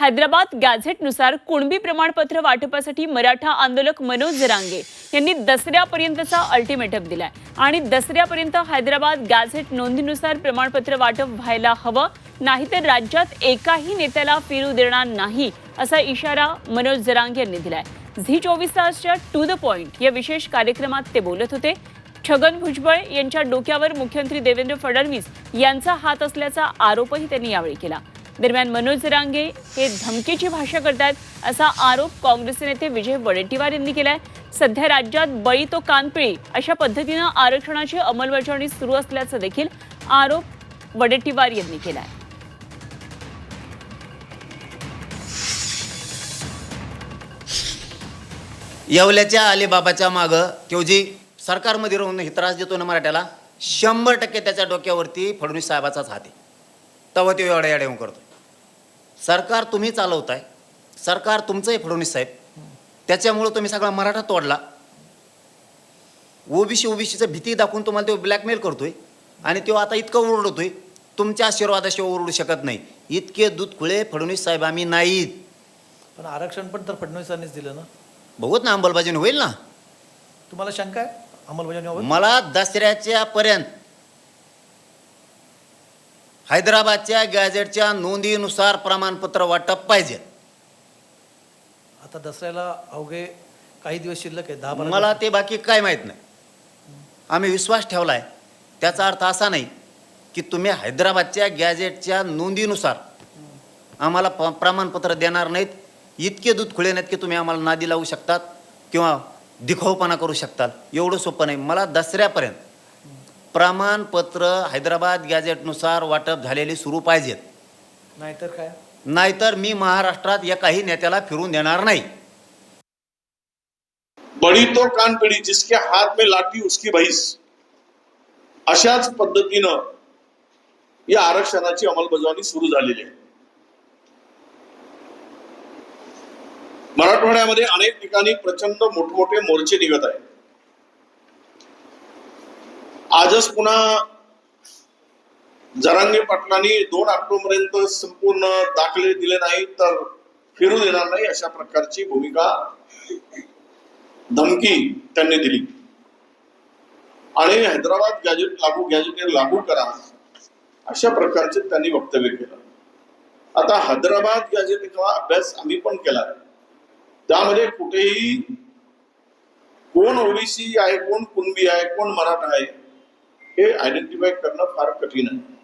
हैदराबाद गॅझेटनुसार कुणबी प्रमाणपत्र वाटपासाठी मराठा आंदोलक मनोज जरांगे यांनी दसऱ्यापर्यंतचा अल्टिमेटम दिलाय. आणि दसऱ्यापर्यंत हैदराबाद गॅझेट नोंदीनुसार प्रमाणपत्र वाटप व्हायला हवं नाहीतर राज्यात एकाही नेत्याला फिरू देणार नाही असा इशारा मनोज जरांगे यांनी दिलाय. झी चोवीस तासच्या टू द पॉइंट या विशेष कार्यक्रमात ते बोलत होते. छगन भुजबळ यांच्या डोक्यावर मुख्यमंत्री देवेंद्र फडणवीस यांचा हात असल्याचा आरोपही त्यांनी यावेळी केला. दरम्यान मनोज रांगे हे धमकीची भाषा करतात असा आरोप काँग्रेसचे नेते विजय वडेट्टीवार यांनी केलाय. सध्या राज्यात बळी तो कानपिळी अशा पद्धतीनं आरक्षणाची अंमलबजावणी सुरू असल्याचा देखील आरोप वडेट्टीवार यांनी केलाय. येवल्याच्या अलिबाबाच्या मागं केवजी सरकारमध्ये राहून हे त्रास देतो ना मराठ्याला शंभर टक्के त्याच्या डोक्यावरती फडणवीस साहेबाचाच हात आहे. तेव्हा तो एवढ्या येऊन करतो सरकार तुम्ही चालवताय सरकार तुमचं आहे फडणवीस साहेब. त्याच्यामुळं तुम्ही सगळा मराठा तोडला. ओबीसी ओबीसीचं भीती दाखवून तुम्हाला तो ब्लॅकमेल करतोय आणि तो आता इतकं ओरडतोय तुमच्या आशीर्वादाशिवाय ओरडू शकत नाही. इतके दूध खुळे फडणवीस साहेब आम्ही नाहीत. पण आरक्षण पण तर फडणवीसांनीच दिलं ना? बघूत ना अंमलबजावणी होईल ना? तुम्हाला शंका आहे? अंमलबजावणी मला दसऱ्याच्या पर्यंत हैदराबादच्या गॅजेटच्या नोंदीनुसार प्रमाणपत्र वाटप पाहिजे. आता दसऱ्याला अवघे काही दिवस शिल्लक आहे दहा बारा मला ते बाकी काय माहीत नाही. आम्ही विश्वास ठेवलाय. त्याचा अर्थ असा नाही की तुम्ही हैदराबादच्या गॅजेटच्या नोंदीनुसार आम्हाला प प्रमाणपत्र देणार नाहीत. इतके दूध खुळे नाहीत की तुम्ही आम्हाला नादी लावू शकतात किंवा दिखाऊपणा करू शकतात. एवढं सोपं नाही. मला दसऱ्यापर्यंत प्रमाणपत्र हैदराबाद गॅजेटनुसार वाटप झालेली सुरू पाहिजेत. नाहीतर काय? नाहीतर मी महाराष्ट्रात एकाही नेत्याला फिरून देणार नाही. बड़ी तो कान पिढी जिसके हात में लाठी उसकी भैस अशाच पद्धतीनं या आरक्षणाची अंमलबजावणी सुरू झालेली आहे. मराठवाड्यामध्ये अनेक ठिकाणी प्रचंड मोठमोठे मोर्चे निघत आहेत. आजच पुन्हा जरांगे पाटलांनी दोन ऑक्टोबरपर्यंत संपूर्ण दाखले दिले नाही तर फिरू देणार नाही अशा प्रकारची भूमिका धमकी त्यांनी दिली. आणि हैदराबाद गॅजेट लागू गॅजेट लागू करा अशा प्रकारचे त्यांनी वक्तव्य केलं. आता हैदराबाद गॅजेटचा अभ्यास आम्ही पण केला. त्यामध्ये कुठेही कोण ओबीसी आहे कोण कुणबी आहे कोण मराठा आहे हे आयडेंटिफाय करणं फार कठीण आहे.